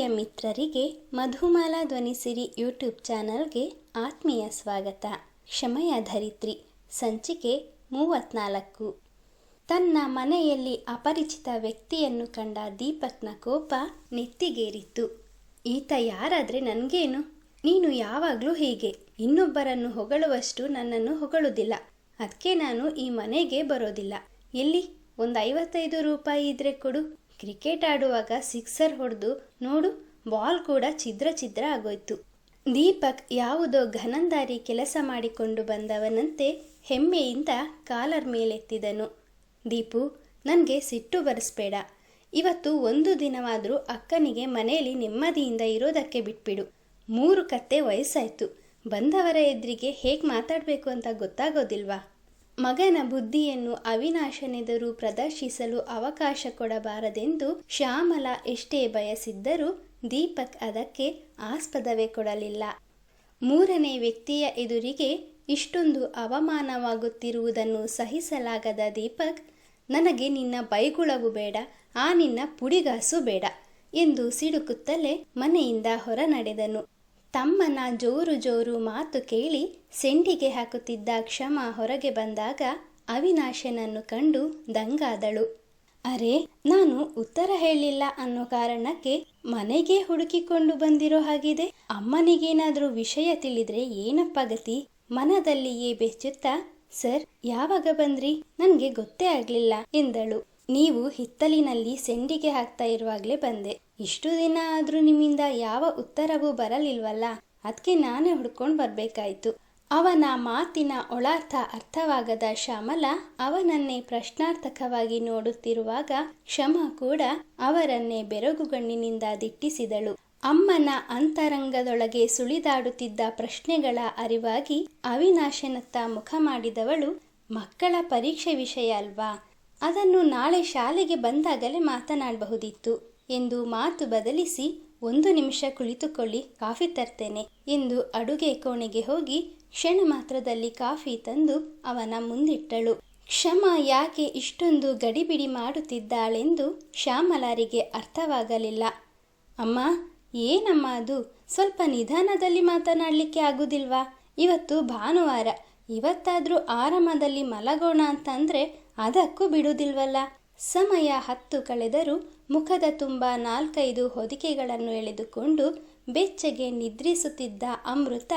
ಪ್ರೀತಿಯ ಮಿತ್ರರಿಗೆ ಮಧುಮಾಲಾ ಧ್ವನಿಸಿರಿ ಯೂಟ್ಯೂಬ್ ಚಾನಲ್ಗೆ ಆತ್ಮೀಯ ಸ್ವಾಗತ. ಕ್ಷಮೆಯ ಧರಿತ್ರಿ. ಸಂಚಿಕೆ ಮೂವತ್ನಾಲ್ಕು. ತನ್ನ ಮನೆಯಲ್ಲಿ ಅಪರಿಚಿತ ವ್ಯಕ್ತಿಯನ್ನು ಕಂಡ ದೀಪಕ್ನ ಕೋಪ ನೆತ್ತಿಗೇರಿತ್ತು. ಈತ ಯಾರಾದ್ರೆ ನನಗೇನು? ನೀನು ಯಾವಾಗಲೂ ಹೀಗೆ. ಇನ್ನೊಬ್ಬರನ್ನು ಹೊಗಳುವಷ್ಟು ನನ್ನನ್ನು ಹೊಗಳುವುದಿಲ್ಲ. ಅದಕ್ಕೆ ನಾನು ಈ ಮನೆಗೆ ಬರೋದಿಲ್ಲ. ಎಲ್ಲಿ? ಒಂದು ಐವತ್ತೈದು ರೂಪಾಯಿ ಇದ್ರೆ ಕೊಡು. ಕ್ರಿಕೆಟ್ ಆಡುವಾಗ ಸಿಕ್ಸರ್ ಹೊಡೆದು ನೋಡು, ಬಾಲ್ ಕೂಡ ಛಿದ್ರ ಛಿದ್ರ ಆಗೋಯ್ತು. ದೀಪಕ್ ಯಾವುದೋ ಘನಂದಾರಿ ಕೆಲಸ ಮಾಡಿಕೊಂಡು ಬಂದವನಂತೆ ಹೆಮ್ಮೆಯಿಂದ ಕಾಲರ್ ಮೇಲೆತ್ತಿದನು. ದೀಪು, ನನಗೆ ಸಿಟ್ಟು ಬರೆಸ್ಬೇಡ. ಇವತ್ತು ಒಂದು ದಿನವಾದರೂ ಅಕ್ಕನಿಗೆ ಮನೆಯಲ್ಲಿ ನೆಮ್ಮದಿಯಿಂದ ಇರೋದಕ್ಕೆ ಬಿಟ್ಬಿಡು. ಮೂರು ಕತ್ತೆ ವಯಸ್ಸಾಯ್ತು. ಬಂದವರ ಎದುರಿಗೆ ಹೇಗೆ ಮಾತಾಡಬೇಕು ಅಂತ ಗೊತ್ತಾಗೋದಿಲ್ವಾ? ಮಗನ ಬುದ್ಧಿಯನ್ನು ಅವಿನಾಶನೆದುರು ಪ್ರದರ್ಶಿಸಲು ಅವಕಾಶ ಕೊಡಬಾರದೆಂದು ಶ್ಯಾಮಲ ಎಷ್ಟೇ ಬಯಸಿದ್ದರೂ ದೀಪಕ್ ಅದಕ್ಕೆ ಆಸ್ಪದವೇ ಕೊಡಲಿಲ್ಲ. ಮೂರನೇ ವ್ಯಕ್ತಿಯ ಎದುರಿಗೆ ಇಷ್ಟೊಂದು ಅವಮಾನವಾಗುತ್ತಿರುವುದನ್ನು ಸಹಿಸಲಾಗದ ದೀಪಕ್, ನನಗೆ ನಿನ್ನ ಬೈಗುಳವು ಬೇಡ, ಆ ನಿನ್ನ ಪುಡಿಗಾಸು ಬೇಡ ಎಂದು ಸಿಡುಕುತ್ತಲೇ ಮನೆಯಿಂದ ಹೊರ ನಡೆದನು ತಮ್ಮನ ಜೋರು ಜೋರು ಮಾತು ಕೇಳಿ ಸೆಂಡಿಗೆ ಹಾಕುತ್ತಿದ್ದ ಕ್ಷಮ ಹೊರಗೆ ಬಂದಾಗ ಅವಿನಾಶನನ್ನು ಕಂಡು ದಂಗಾದಳು. ಅರೆ, ನಾನು ಉತ್ತರ ಹೇಳಿಲ್ಲ ಅನ್ನೋ ಕಾರಣಕ್ಕೆ ಮನೆಗೆ ಹುಡುಕಿಕೊಂಡು ಬಂದಿರೋ ಹಾಗಿದೆ. ಅಮ್ಮನಿಗೇನಾದ್ರೂ ವಿಷಯ ತಿಳಿದ್ರೆ ಏನಪ್ಪ ಗತಿ? ಮನದಲ್ಲಿಯೇ ಬೆಚ್ಚುತ್ತಾ, ಸರ್, ಯಾವಾಗ ಬಂದ್ರಿ? ನನಗೆ ಗೊತ್ತೇ ಆಗ್ಲಿಲ್ಲ ಎಂದಳು. ನೀವು ಹಿತ್ತಲಿನಲ್ಲಿ ಸೆಂಡಿಗೆ ಹಾಕ್ತಾ ಇರುವಾಗಲೇ ಬಂದೆ. ಇಷ್ಟು ದಿನ ಆದ್ರೂ ನಿಮ್ಮಿಂದ ಯಾವ ಉತ್ತರವೂ ಬರಲಿಲ್ವಲ್ಲ? ಅದಕ್ಕೆ ನಾನೇ ಹುಡ್ಕೊಂಡು ಬರ್ಬೇಕಾಯ್ತು. ಅವನ ಮಾತಿನ ಒಳಾರ್ಥ ಅರ್ಥವಾಗದ ಶ್ಯಾಮಲ ಅವನನ್ನೇ ಪ್ರಶ್ನಾರ್ಥಕವಾಗಿ ನೋಡುತ್ತಿರುವಾಗ ಕ್ಷಮ ಕೂಡ ಅವರನ್ನೇ ಬೆರಗುಗಣ್ಣಿನಿಂದ ದಿಟ್ಟಿಸಿದಳು. ಅಮ್ಮನ ಅಂತರಂಗದೊಳಗೆ ಸುಳಿದಾಡುತ್ತಿದ್ದ ಪ್ರಶ್ನೆಗಳ ಅರಿವಾಗಿ ಅವಿನಾಶನತ್ತ ಮುಖ ಮಾಡಿದವಳು, ಮಕ್ಕಳ ಪರೀಕ್ಷೆ ವಿಷಯ ಅಲ್ವಾ? ಅದನ್ನು ನಾಳೆ ಶಾಲೆಗೆ ಬಂದಾಗಲೇ ಮಾತನಾಡಬಹುದಿತ್ತು. ಎಂದು ಮಾತು ಬದಲಿಸಿ ಒಂದು ನಿಮಿಷ ಕುಳಿತುಕೊಳ್ಳಿ, ಕಾಫಿ ತರ್ತೇನೆ ಎಂದು ಅಡುಗೆ ಕೋಣೆಗೆ ಹೋಗಿ ಕ್ಷಣ ಮಾತ್ರದಲ್ಲಿ ಕಾಫಿ ತಂದು ಅವನ ಮುಂದಿಟ್ಟಳು. ಕ್ಷಮ ಯಾಕೆ ಇಷ್ಟೊಂದು ಗಡಿಬಿಡಿ ಮಾಡುತ್ತಿದ್ದಾಳೆಂದು ಶ್ಯಾಮಲಾರಿಗೆ ಅರ್ಥವಾಗಲಿಲ್ಲ. ಅಮ್ಮ, ಏನಮ್ಮ ಅದು? ಸ್ವಲ್ಪ ನಿಧಾನದಲ್ಲಿ ಮಾತನಾಡಲಿಕ್ಕೆ ಆಗುದಿಲ್ವಾ? ಇವತ್ತು ಭಾನುವಾರ, ಇವತ್ತಾದರೂ ಆರಾಮದಲ್ಲಿ ಮಲಗೋಣ ಅಂತಂದ್ರೆ ಅದಕ್ಕೂ ಬಿಡುವುದಿಲ್ವಲ್ಲ ಸಮಯ ಹತ್ತು ಕಳೆದರೂ ಮುಖದ ತುಂಬ ನಾಲ್ಕೈದು ಹೊದಿಕೆಗಳನ್ನು ಎಳೆದುಕೊಂಡು ಬೆಚ್ಚಗೆ ನಿದ್ರಿಸುತ್ತಿದ್ದ ಅಮೃತ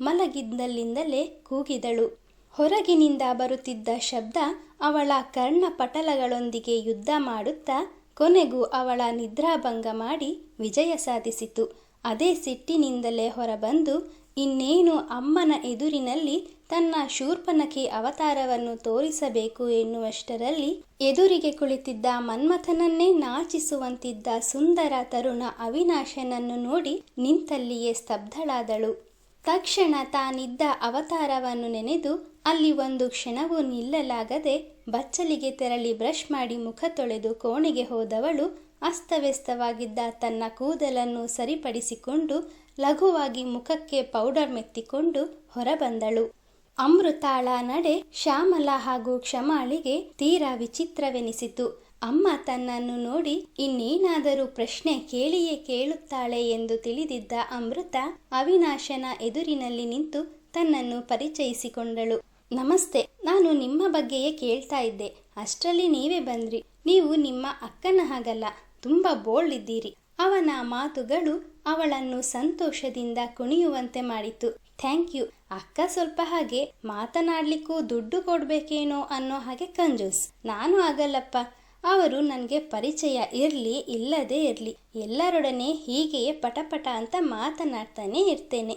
ಮಲಗಿದ್ದಲ್ಲಿಂದಲೇ ಕೂಗಿದಳು. ಹೊರಗಿನಿಂದ ಬರುತ್ತಿದ್ದ ಶಬ್ದ ಅವಳ ಕರ್ಣಪಟಲಗಳೊಂದಿಗೆ ಯುದ್ಧ ಮಾಡುತ್ತಾ ಕೊನೆಗೂ ಅವಳ ನಿದ್ರಾಭಂಗ ಮಾಡಿ ವಿಜಯ ಸಾಧಿಸಿತು. ಅದೇ ಸಿಟ್ಟಿನಿಂದಲೇ ಹೊರಬಂದು ಇನ್ನೇನು ಅಮ್ಮನ ಎದುರಿನಲ್ಲಿ ತನ್ನ ಶೂರ್ಪನಖಿ ಅವತಾರವನ್ನು ತೋರಿಸಬೇಕು ಎನ್ನುವಷ್ಟರಲ್ಲಿ ಎದುರಿಗೆ ಕುಳಿತಿದ್ದ ಮನ್ಮಥನನ್ನೇ ನಾಚಿಸುವಂತಿದ್ದ ಸುಂದರ ತರುಣ ಅವಿನಾಶನನ್ನು ನೋಡಿ ನಿಂತಲ್ಲಿಯೇ ಸ್ತಬ್ಧಳಾದಳು. ತಕ್ಷಣ ತಾನಿದ್ದ ಅವತಾರವನ್ನು ನೆನೆದು ಅಲ್ಲಿ ಒಂದು ಕ್ಷಣವೂ ನಿಲ್ಲಲಾಗದೆ ಬಚ್ಚಲಿಗೆ ತೆರಳಿ ಬ್ರಷ್ ಮಾಡಿ ಮುಖ ತೊಳೆದು ಕೋಣೆಗೆ ಹೋದವಳು ಅಸ್ತವ್ಯಸ್ತವಾಗಿದ್ದ ತನ್ನ ಕೂದಲನ್ನು ಸರಿಪಡಿಸಿಕೊಂಡು ಲಘುವಾಗಿ ಮುಖಕ್ಕೆ ಪೌಡರ್ ಮೆತ್ತಿಕೊಂಡು ಹೊರಬಂದಳು. ಅಮೃತಾಳ ನಡೆ ಶ್ಯಾಮಲ ಹಾಗೂ ಕ್ಷಮಾಳಿಗೆ ತೀರಾ ವಿಚಿತ್ರವೆನಿಸಿತು. ಅಮ್ಮ ತನ್ನನ್ನು ನೋಡಿ ಇನ್ನೇನಾದರೂ ಪ್ರಶ್ನೆ ಕೇಳಿಯೇ ಕೇಳುತ್ತಾಳೆ ಎಂದು ತಿಳಿದಿದ್ದ ಅಮೃತ ಅವಿನಾಶನ ಎದುರಿನಲ್ಲಿ ನಿಂತು ತನ್ನನ್ನು ಪರಿಚಯಿಸಿಕೊಂಡಳು. ನಮಸ್ತೆ, ನಾನು ನಿಮ್ಮ ಬಗ್ಗೆಯೇ ಕೇಳ್ತಾ ಇದ್ದೆ. ಅಷ್ಟರಲ್ಲಿ ನೀವೇ ಬಂದ್ರಿ. ನೀವು ನಿಮ್ಮ ಅಕ್ಕನ ಹಾಗಲ್ಲ, ತುಂಬಾ ಬೋಲ್ಡ್ ಇದ್ದೀರಿ. ಅವನ ಮಾತುಗಳು ಅವಳನ್ನು ಸಂತೋಷದಿಂದ ಕುಣಿಯುವಂತೆ ಮಾಡಿತು. Thank you. ಅಕ್ಕ ಸ್ವಲ್ಪ ಹಾಗೆ ಮಾತನಾಡ್ಲಿಕ್ಕೂ ದುಡ್ಡು ಕೊಡ್ಬೇಕೇನೋ ಅನ್ನೋ ಹಾಗೆ ಕಂಜೂಸ್. ನಾನು ಆಗಲ್ಲಪ್ಪ. ಅವರು ನನಗೆ ಪರಿಚಯ ಇರಲಿ, ಇಲ್ಲದೇ ಇರಲಿ, ಎಲ್ಲರೊಡನೆ ಹೀಗೆಯೇ ಪಟಪಟ ಅಂತ ಮಾತನಾಡ್ತಾನೆ ಇರ್ತೇನೆ.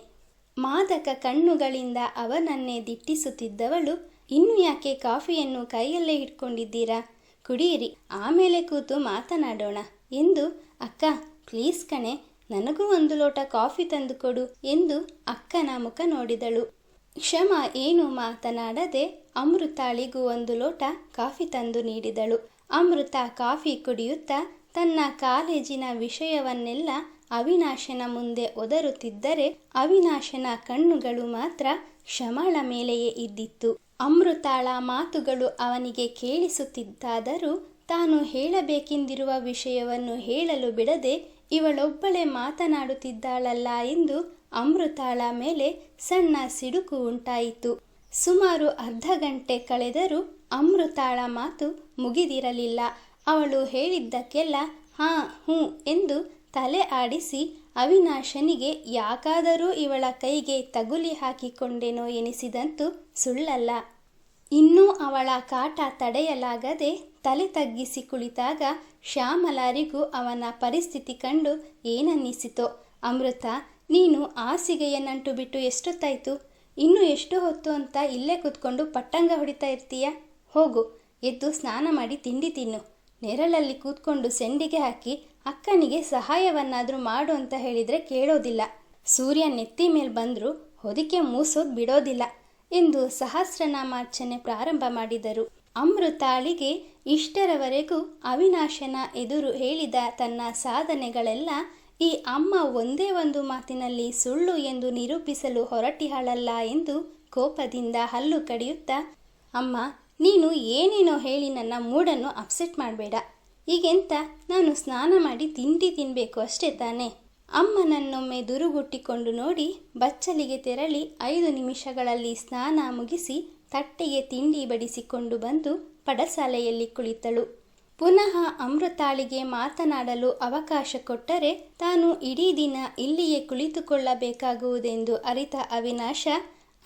ಮಾದಕ ಕಣ್ಣುಗಳಿಂದ ಅವನನ್ನೇ ದಿಟ್ಟಿಸುತ್ತಿದ್ದವಳು, ಇನ್ನು ಯಾಕೆ ಕಾಫಿಯನ್ನು ಕೈಯಲ್ಲೇ ಇಟ್ಕೊಂಡಿದ್ದೀರಾ ಕುಡಿಯಿರಿ ಆಮೇಲೆ ಕೂತು ಮಾತನಾಡೋಣ ಎಂದು ಅಕ್ಕ, ಪ್ಲೀಸ್ ಕಣೆ ನನಗೂ ಒಂದು ಲೋಟ ಕಾಫಿ ತಂದುಕೊಡು ಎಂದು ಅಕ್ಕನ ಮುಖ ನೋಡಿದಳು. ಕ್ಷಮ ಏನು ಮಾತನಾಡದೆ ಅಮೃತಾಳಿಗೂ ಒಂದು ಲೋಟ ಕಾಫಿ ತಂದು ನೀಡಿದಳು. ಅಮೃತ ಕಾಫಿ ಕುಡಿಯುತ್ತಾ ತನ್ನ ಕಾಲೇಜಿನ ವಿಷಯವನ್ನೆಲ್ಲ ಅವಿನಾಶನ ಮುಂದೆ ಒದರುತ್ತಿದ್ದರೆ ಅವಿನಾಶನ ಕಣ್ಣುಗಳು ಮಾತ್ರ ಕ್ಷಮಳ ಮೇಲೆಯೇ ಇದ್ದಿತ್ತು. ಅಮೃತಾಳ ಮಾತುಗಳು ಅವನಿಗೆ ಕೇಳಿಸುತ್ತಿದ್ದಾದರೂ ತಾನು ಹೇಳಬೇಕೆಂದಿರುವ ವಿಷಯವನ್ನು ಹೇಳಲು ಬಿಡದೆ ಇವಳೊಬ್ಬಳೇ ಮಾತನಾಡುತ್ತಿದ್ದಾಳಲ್ಲ ಎಂದು ಅಮೃತಾಳ ಮೇಲೆ ಸಣ್ಣ ಸಿಡುಕು ಉಂಟಾಯಿತು. ಸುಮಾರು ಅರ್ಧ ಗಂಟೆ ಕಳೆದರೂ ಅಮೃತಾಳ ಮಾತು ಮುಗಿದಿರಲಿಲ್ಲ. ಅವಳು ಹೇಳಿದ್ದಕ್ಕೆಲ್ಲ ಹಾ, ಹ್ಞೂ ಎಂದು ತಲೆ ಆಡಿಸಿ ಅವಿನಾಶನಿಗೆ ಯಾಕಾದರೂ ಇವಳ ಕೈಗೆ ತಗುಲಿ ಹಾಕಿಕೊಂಡೆನೋ ಎನಿಸಿದಂತೂ ಸುಳ್ಳಲ್ಲ. ಇನ್ನೂ ಅವಳ ಕಾಟ ತಡೆಯಲಾಗದೆ ತಲೆ ತಗ್ಗಿಸಿ ಕುಳಿತಾಗ ಶ್ಯಾಮಲಾರಿಗೂ ಅವನ ಪರಿಸ್ಥಿತಿ ಕಂಡು ಏನನ್ನಿಸಿತೋ, ಅಮೃತ, ನೀನು ಹಾಸಿಗೆಯನ್ನಂಟು ಬಿಟ್ಟು ಎಷ್ಟೊತ್ತಾಯ್ತು? ಇನ್ನೂ ಎಷ್ಟು ಹೊತ್ತು ಅಂತ ಇಲ್ಲೇ ಕೂತ್ಕೊಂಡು ಪಟ್ಟಂಗ ಹೊಡಿತಾ ಇರ್ತೀಯ? ಹೋಗು, ಎದ್ದು ಸ್ನಾನ ಮಾಡಿ ತಿಂಡಿ ತಿನ್ನು. ನೆರಳಲ್ಲಿ ಕೂತ್ಕೊಂಡು ಸೆಂಡಿಗೆ ಹಾಕಿ ಅಕ್ಕನಿಗೆ ಸಹಾಯವನ್ನಾದರೂ ಮಾಡು ಅಂತ ಹೇಳಿದರೆ ಕೇಳೋದಿಲ್ಲ. ಸೂರ್ಯ ನೆತ್ತಿ ಮೇಲೆ ಬಂದರೂ ಹೊದಿಕೆ ಮೂಸೋದು ಬಿಡೋದಿಲ್ಲ. ಎಂದು ಸಹಸ್ರನಾಮಾರ್ಚನೆ ಪ್ರಾರಂಭ ಮಾಡಿದರು. ಅಮೃತಾಳಿಗೆ ಇಷ್ಟರವರೆಗೂ ಅವಿನಾಶನ ಎದುರು ಹೇಳಿದ ತನ್ನ ಸಾಧನೆಗಳೆಲ್ಲ ಈ ಅಮ್ಮ ಒಂದೇ ಒಂದು ಮಾತಿನಲ್ಲಿ ಸುಳ್ಳು ಎಂದು ನಿರೂಪಿಸಲು ಹೊರಟಿಹಳಲ್ಲ ಎಂದು ಕೋಪದಿಂದ ಹಲ್ಲು ಕಡಿಯುತ್ತಾ, ಅಮ್ಮ, ನೀನು ಏನೇನೋ ಹೇಳಿ ನನ್ನ ಮೂಡನ್ನು ಅಪ್ಸೆಟ್ ಮಾಡಬೇಡ. ಈಗೆಂತ? ನಾನು ಸ್ನಾನ ಮಾಡಿ ತಿಂಡಿ ತಿನ್ನಬೇಕು ಅಷ್ಟೇ ತಾನೇ? ಅಮ್ಮನನ್ನೊಮ್ಮೆ ದುರುಗುಟ್ಟಿಕೊಂಡು ನೋಡಿ ಬಚ್ಚಲಿಗೆ ತೆರಳಿ ಐದು ನಿಮಿಷಗಳಲ್ಲಿ ಸ್ನಾನ ಮುಗಿಸಿ ತಟ್ಟೆಗೆ ತಿಂಡಿ ಬಡಿಸಿಕೊಂಡು ಬಂದು ಪಡಸಾಲೆಯಲ್ಲಿ ಕುಳಿತಳು. ಪುನಃ ಅಮೃತಾಳಿಗೆ ಮಾತನಾಡಲು ಅವಕಾಶ ಕೊಟ್ಟರೆ ತಾನು ಇಡೀ ದಿನ ಇಲ್ಲಿಯೇ ಕುಳಿತುಕೊಳ್ಳಬೇಕಾಗುವುದೆಂದು ಅರಿತ ಅವಿನಾಶ,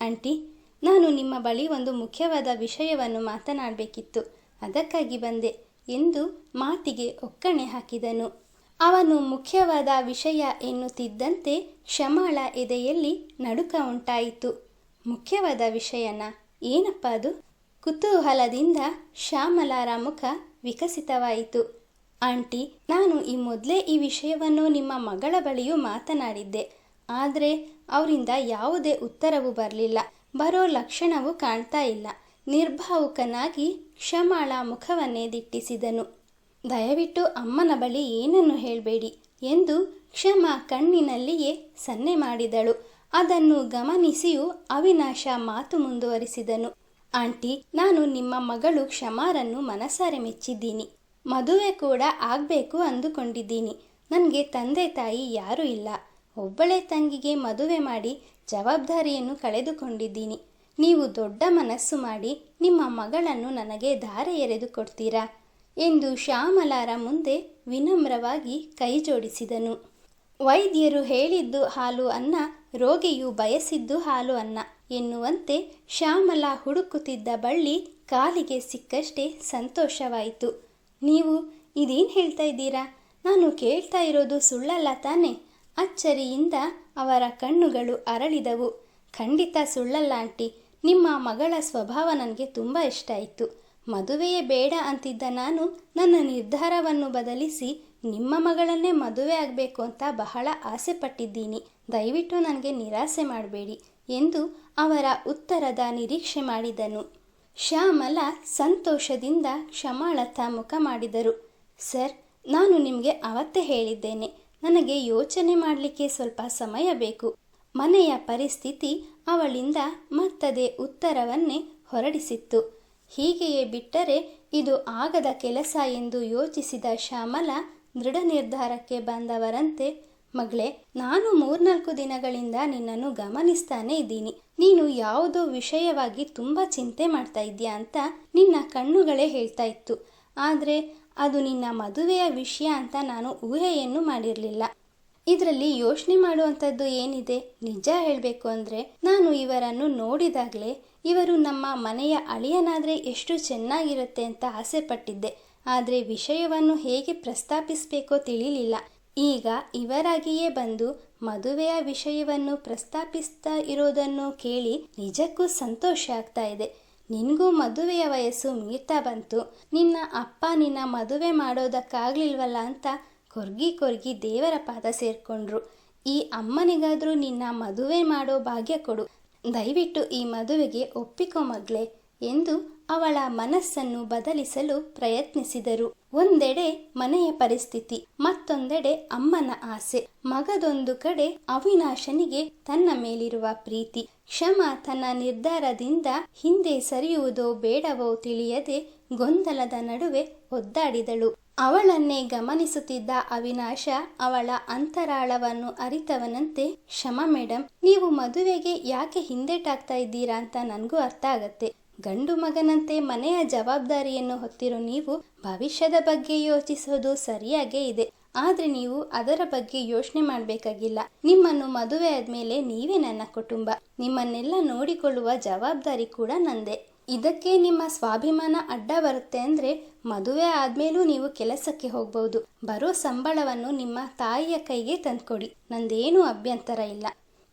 ಆಂಟಿ, ನಾನು ನಿಮ್ಮ ಬಳಿ ಒಂದು ಮುಖ್ಯವಾದ ವಿಷಯವನ್ನು ಮಾತನಾಡಬೇಕಿತ್ತು. ಅದಕ್ಕಾಗಿ ಬಂದೆ ಎಂದು ಮಾತಿಗೆ ಒಕ್ಕಣೆ ಹಾಕಿದನು. ಅವನು ಮುಖ್ಯವಾದ ವಿಷಯ ಎನ್ನುತ್ತಿದ್ದಂತೆ ಕ್ಷಮಾಳ ಎದೆಯಲ್ಲಿ ನಡುಕ ಉಂಟಾಯಿತು. ಮುಖ್ಯವಾದ ವಿಷಯನ ಏನಪ್ಪ ಅದು? ಕುತೂಹಲದಿಂದ ಶ್ಯಾಮಲಾರ ಮುಖ ವಿಕಸಿತವಾಯಿತು. ಆಂಟಿ, ನಾನು ಈ ಮೊದಲೇ ಈ ವಿಷಯವನ್ನು ನಿಮ್ಮ ಮಗಳ ಬಳಿಯೂ ಮಾತನಾಡಿದ್ದೆ. ಆದರೆ ಅವರಿಂದ ಯಾವುದೇ ಉತ್ತರವೂ ಬರಲಿಲ್ಲ. ಬರೋ ಲಕ್ಷಣವೂ ಕಾಣ್ತಾ ಇಲ್ಲ. ನಿರ್ಭಾವುಕನಾಗಿ ಕ್ಷಮಾಳ ಮುಖವನ್ನೇ ದಿಟ್ಟಿಸಿದನು ದಯವಿಟ್ಟು ಅಮ್ಮನ ಬಳಿ ಏನನ್ನು ಹೇಳಬೇಡಿ ಎಂದು ಕ್ಷಮ ಕಣ್ಣಿನಲ್ಲಿಯೇ ಸನ್ನೆ ಮಾಡಿದಳು. ಅದನ್ನು ಗಮನಿಸಿಯೂ ಅವಿನಾಶ ಮಾತು ಮುಂದುವರಿಸಿದನು. ಆಂಟಿ, ನಾನು ನಿಮ್ಮ ಮಗಳು ಕ್ಷಮಾರನ್ನು ಮನಸಾರೆ ಮೆಚ್ಚಿದ್ದೀನಿ. ಮದುವೆ ಕೂಡ ಆಗಬೇಕು ಅಂದುಕೊಂಡಿದ್ದೀನಿ. ನನಗೆ ತಂದೆ ತಾಯಿ ಯಾರೂ ಇಲ್ಲ. ಒಬ್ಬಳೆ ತಂಗಿಗೆ ಮದುವೆ ಮಾಡಿ ಜವಾಬ್ದಾರಿಯನ್ನು ಕಳೆದುಕೊಂಡಿದ್ದೀನಿ. ನೀವು ದೊಡ್ಡ ಮನಸ್ಸು ಮಾಡಿ ನಿಮ್ಮ ಮಗಳನ್ನು ನನಗೆ ಧಾರೆ ಎರೆದು ಕೊಡ್ತೀರಾ? ಎಂದು ಶ್ಯಾಮಲಾರ ಮುಂದೆ ವಿನಮ್ರವಾಗಿ ಕೈ ಜೋಡಿಸಿದನು. ವೈದ್ಯರು ಹೇಳಿದ್ದು ಹಾಲು ಅನ್ನ, ರೋಗಿಯು ಬಯಸಿದ್ದು ಹಾಲು ಅನ್ನ ಎನ್ನುವಂತೆ ಶ್ಯಾಮಲ ಹುಡುಕುತ್ತಿದ್ದ ಬಳ್ಳಿ ಕಾಲಿಗೆ ಸಿಕ್ಕಷ್ಟೇ ಸಂತೋಷವಾಯಿತು. ನೀವು ಇದೇನು ಹೇಳ್ತಾ ಇದ್ದೀರಾ? ನಾನು ಕೇಳ್ತಾ ಇರೋದು ಸುಳ್ಳಲ್ಲ ತಾನೆ? ಅಚ್ಚರಿಯಿಂದ ಅವರ ಕಣ್ಣುಗಳು ಅರಳಿದವು. ಖಂಡಿತ ಸುಳ್ಳಲ್ಲ ಆಂಟಿ, ನಿಮ್ಮ ಮಗಳ ಸ್ವಭಾವ ನನಗೆ ತುಂಬ ಇಷ್ಟ ಆಯಿತು. ಮದುವೆಯೇ ಬೇಡ ಅಂತಿದ್ದ ನಾನು ನನ್ನ ನಿರ್ಧಾರವನ್ನು ಬದಲಿಸಿ ನಿಮ್ಮ ಮಗಳನ್ನೇ ಮದುವೆ ಆಗಬೇಕು ಅಂತ ಬಹಳ ಆಸೆ ಪಟ್ಟಿದ್ದೀನಿ ದಯವಿಟ್ಟು ನನಗೆ ನಿರಾಸೆ ಮಾಡಬೇಡಿ ಎಂದು ಅವರ ಉತ್ತರದ ನಿರೀಕ್ಷೆ ಮಾಡಿದನು. ಶ್ಯಾಮಲ ಸಂತೋಷದಿಂದ ಕ್ಷಮಾಳತ ಮುಖ ಮಾಡಿದರು. ಸರ್, ನಾನು ನಿಮಗೆ ಅವತ್ತೇ ಹೇಳಿದ್ದೇನೆ. ನನಗೆ ಯೋಚನೆ ಮಾಡಲಿಕ್ಕೆ ಸ್ವಲ್ಪ ಸಮಯ ಬೇಕು. ಮನೆಯ ಪರಿಸ್ಥಿತಿ ಅವಳಿಂದ ಮತ್ತದೇ ಉತ್ತರವನ್ನೇ ಹೊರಡಿಸಿತ್ತು. ಹೀಗೆಯೇ ಬಿಟ್ಟರೆ ಇದು ಆಗದ ಕೆಲಸ ಎಂದು ಯೋಚಿಸಿದ ಶ್ಯಾಮಲ ದೃಢ ನಿರ್ಧಾರಕ್ಕೆ ಬಂದವರಂತೆ, ಮಗಳೇ, ನಾನು ಮೂರ್ನಾಲ್ಕು ದಿನಗಳಿಂದ ನಿನ್ನನ್ನು ಗಮನಿಸ್ತಾನೆ ಇದ್ದೀನಿ. ನೀನು ಯಾವುದೋ ವಿಷಯವಾಗಿ ತುಂಬ ಚಿಂತೆ ಮಾಡ್ತಾ ಇದೆಯಾ ಅಂತ ನಿನ್ನ ಕಣ್ಣುಗಳೇ ಹೇಳ್ತಾ ಇತ್ತು. ಆದರೆ ಅದು ನಿನ್ನ ಮದುವೆಯ ವಿಷಯ ಅಂತ ನಾನು ಊಹೆಯನ್ನು ಮಾಡಿರಲಿಲ್ಲ. ಇದರಲ್ಲಿ ಯೋಚನೆ ಮಾಡುವಂಥದ್ದು ಏನಿದೆ? ನಿಜ ಹೇಳಬೇಕು ಅಂದರೆ, ನಾನು ಇವರನ್ನು ನೋಡಿದಾಗಲೇ ಇವರು ನಮ್ಮ ಮನೆಯ ಅಳಿಯನಾದರೆ ಎಷ್ಟು ಚೆನ್ನಾಗಿರುತ್ತೆ ಅಂತ ಆಸೆ ಪಟ್ಟಿದ್ದೆ ಆದರೆ ವಿಷಯವನ್ನು ಹೇಗೆ ಪ್ರಸ್ತಾಪಿಸಬೇಕೋ ತಿಳಿಲಿಲ್ಲ. ಈಗ ಇವರಾಗಿಯೇ ಬಂದು ಮದುವೆಯ ವಿಷಯವನ್ನು ಪ್ರಸ್ತಾಪಿಸ್ತಾ ಇರೋದನ್ನು ಕೇಳಿ ನಿಜಕ್ಕೂ ಸಂತೋಷ ಆಗ್ತಾ ಇದೆ. ನಿನಗೂ ಮದುವೆಯ ವಯಸ್ಸು ಮೀರ್ತಾ ಬಂತು. ನಿನ್ನ ಅಪ್ಪ ನಿನ್ನ ಮದುವೆ ಮಾಡೋದಕ್ಕಾಗ್ಲಿಲ್ವಲ್ಲ ಅಂತ ಕೊರ್ಗಿ ಕೊರ್ಗಿ ದೇವರ ಪಾದ ಸೇರ್ಕೊಂಡ್ರು. ಈ ಅಮ್ಮನಿಗಾದರೂ ನಿನ್ನ ಮದುವೆ ಮಾಡೋ ಭಾಗ್ಯ ಕೊಡು. ದಯವಿಟ್ಟು ಈ ಮದುವೆಗೆ ಒಪ್ಪಿಕೋ ಮಗ್ಲೆ ಎಂದು ಅವಳ ಮನಸ್ಸನ್ನು ಬದಲಿಸಲು ಪ್ರಯತ್ನಿಸಿದರು. ಒಂದೆಡೆ ಮನೆಯ ಪರಿಸ್ಥಿತಿ, ಮತ್ತೊಂದೆಡೆ ಅಮ್ಮನ ಆಸೆ. ಮಗದೊಂದು ಕಡೆ ಅವಿನಾಶನಿಗೆ ತನ್ನ ಮೇಲಿರುವ ಪ್ರೀತಿ. ಕ್ಷಮ ತನ್ನ ನಿರ್ಧಾರದಿಂದ ಹಿಂದೆ ಸರಿಯುವುದೋ ಬೇಡವೋ ತಿಳಿಯದೆ ಗೊಂದಲದ ನಡುವೆ ಒದ್ದಾಡಿದಳು. ಅವಳನ್ನೇ ಗಮನಿಸುತ್ತಿದ್ದ ಅವಿನಾಶ ಅವಳ ಅಂತರಾಳವನ್ನು ಅರಿತವನಂತೆ ಶಮ ಮೇಡಮ್ ನೀವು ಮದುವೆಗೆ ಯಾಕೆ ಹಿಂದೆಟಾಗ್ತಾ ಇದ್ದೀರಾ ಅಂತ ನನಗೂ ಅರ್ಥ ಆಗತ್ತೆ. ಗಂಡು ಮಗನಂತೆ ಮನೆಯ ಜವಾಬ್ದಾರಿಯನ್ನು ಹೊತ್ತಿರೋ ನೀವು ಭವಿಷ್ಯದ ಬಗ್ಗೆ ಯೋಚಿಸೋದು ಸರಿಯಾಗೇ ಇದೆ. ಆದ್ರೆ ನೀವು ಅದರ ಬಗ್ಗೆ ಯೋಚನೆ ಮಾಡಬೇಕಾಗಿಲ್ಲ. ನಿಮ್ಮನ್ನು ಮದುವೆ ಆದ್ಮೇಲೆ ನೀವೇ ನನ್ನ ಕುಟುಂಬ. ನಿಮ್ಮನ್ನೆಲ್ಲ ನೋಡಿಕೊಳ್ಳುವ ಜವಾಬ್ದಾರಿ ಕೂಡ ನಂದೆ. ಇದಕ್ಕೆ ನಿಮ್ಮ ಸ್ವಾಭಿಮಾನ ಅಡ್ಡ ಬರುತ್ತೆ ಅಂದರೆ ಮದುವೆ ಆದಮೇಲೂ ನೀವು ಕೆಲಸಕ್ಕೆ ಹೋಗ್ಬೋದು. ಬರೋ ಸಂಬಳವನ್ನು ನಿಮ್ಮ ತಾಯಿಯ ಕೈಗೆ ತಂದುಕೊಡಿ. ನಂದೇನೂ ಅಭ್ಯಂತರ ಇಲ್ಲ.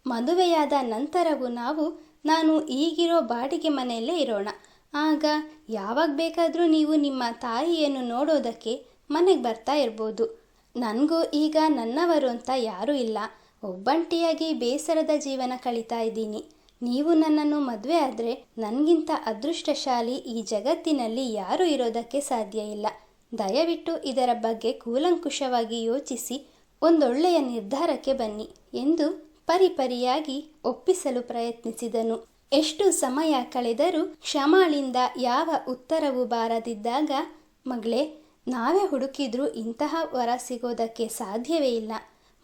ಮದುವೆಯಾದ ನಂತರವೂ ನಾವು, ನಾನು ಈಗಿರೋ ಬಾಡಿಗೆ ಮನೆಯಲ್ಲೇ ಇರೋಣ. ಆಗ ಯಾವಾಗ ಬೇಕಾದರೂ ನೀವು ನಿಮ್ಮ ತಾಯಿಯನ್ನು ನೋಡೋದಕ್ಕೆ ಮನೆಗೆ ಬರ್ತಾ ಇರ್ಬೋದು. ನನಗೂ ಈಗ ನನ್ನವರು ಅಂತ ಯಾರೂ ಇಲ್ಲ. ಒಬ್ಬಂಟಿಯಾಗಿ ಬೇಸರದ ಜೀವನ ಕಳೀತಾ ಇದ್ದೀನಿ. ನೀವು ನನ್ನನ್ನು ಮದುವೆ ಆದರೆ ನನಗಿಂತ ಅದೃಷ್ಟಶಾಲಿ ಈ ಜಗತ್ತಿನಲ್ಲಿ ಯಾರೂ ಇರೋದಕ್ಕೆ ಸಾಧ್ಯ ಇಲ್ಲ. ದಯವಿಟ್ಟು ಇದರ ಬಗ್ಗೆ ಕೂಲಂಕುಷವಾಗಿ ಯೋಚಿಸಿ, ಒಂದೊಳ್ಳೆಯ ನಿರ್ಧಾರಕ್ಕೆ ಬನ್ನಿ ಎಂದು ಪರಿಪರಿಯಾಗಿ ಒಪ್ಪಿಸಲು ಪ್ರಯತ್ನಿಸಿದನು. ಎಷ್ಟು ಸಮಯ ಕಳೆದರೂ ಕ್ಷಮಾಳಿಂದ ಯಾವ ಉತ್ತರವೂ ಬಾರದಿದ್ದಾಗ, ಮಗಳೇ, ನಾವೇ ಹುಡುಕಿದ್ರೂ ಇಂತಹ ವರ ಸಿಗೋದಕ್ಕೆ ಸಾಧ್ಯವೇ ಇಲ್ಲ.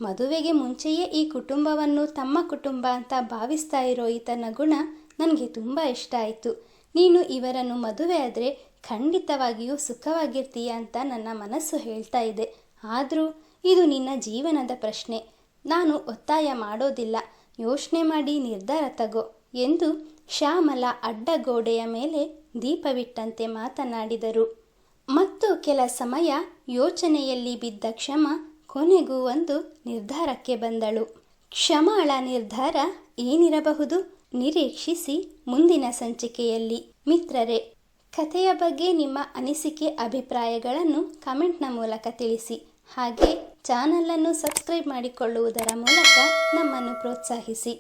ಮದುವೆಗೆ ಮುಂಚೆಯೇ ಈ ಕುಟುಂಬವನ್ನು ತಮ್ಮ ಕುಟುಂಬ ಅಂತ ಭಾವಿಸ್ತಾ ಇರೋ ಈತನ ಗುಣ ನನಗೆ ತುಂಬ ಇಷ್ಟ ಆಯಿತು. ನೀನು ಇವರನ್ನು ಮದುವೆ ಆದರೆ ಖಂಡಿತವಾಗಿಯೂ ಸುಖವಾಗಿರ್ತೀಯ ಅಂತ ನನ್ನ ಮನಸ್ಸು ಹೇಳ್ತಾ ಇದೆ. ಆದರೂ ಇದು ನಿನ್ನ ಜೀವನದ ಪ್ರಶ್ನೆ. ನಾನು ಒತ್ತಾಯ ಮಾಡೋದಿಲ್ಲ. ಯೋಚನೆ ಮಾಡಿ ನಿರ್ಧಾರ ತಗೋ ಎಂದು ಶ್ಯಾಮಲ ಅಡ್ಡಗೋಡೆಯ ಮೇಲೆ ದೀಪವಿಟ್ಟಂತೆ ಮಾತನಾಡಿದರು. ಮತ್ತು ಕೆಲ ಸಮಯ ಯೋಚನೆಯಲ್ಲಿ ಬಿದ್ದ ಕ್ಷಮ ಕೊನೆಗೂ ಒಂದು ನಿರ್ಧಾರಕ್ಕೆ ಬಂದಳು. ಕ್ಷಮಾಳ ನಿರ್ಧಾರ ಏನಿರಬಹುದು ನಿರೀಕ್ಷಿಸಿ ಮುಂದಿನ ಸಂಚಿಕೆಯಲ್ಲಿ. ಮಿತ್ರರೇ, ಕಥೆಯ ಬಗ್ಗೆ ನಿಮ್ಮ ಅನಿಸಿಕೆ ಅಭಿಪ್ರಾಯಗಳನ್ನು ಕಮೆಂಟ್ನ ಮೂಲಕ ತಿಳಿಸಿ. ಹಾಗೆ ಚಾನಲನ್ನು ಸಬ್ಸ್ಕ್ರೈಬ್ ಮಾಡಿಕೊಳ್ಳುವುದರ ಮೂಲಕ ನಮ್ಮನ್ನು ಪ್ರೋತ್ಸಾಹಿಸಿ.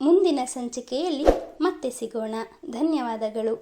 ಮುಂದಿನ ಸಂಚಿಕೆಯಲ್ಲಿ ಮತ್ತೆ ಸಿಗೋಣ. ಧನ್ಯವಾದಗಳು.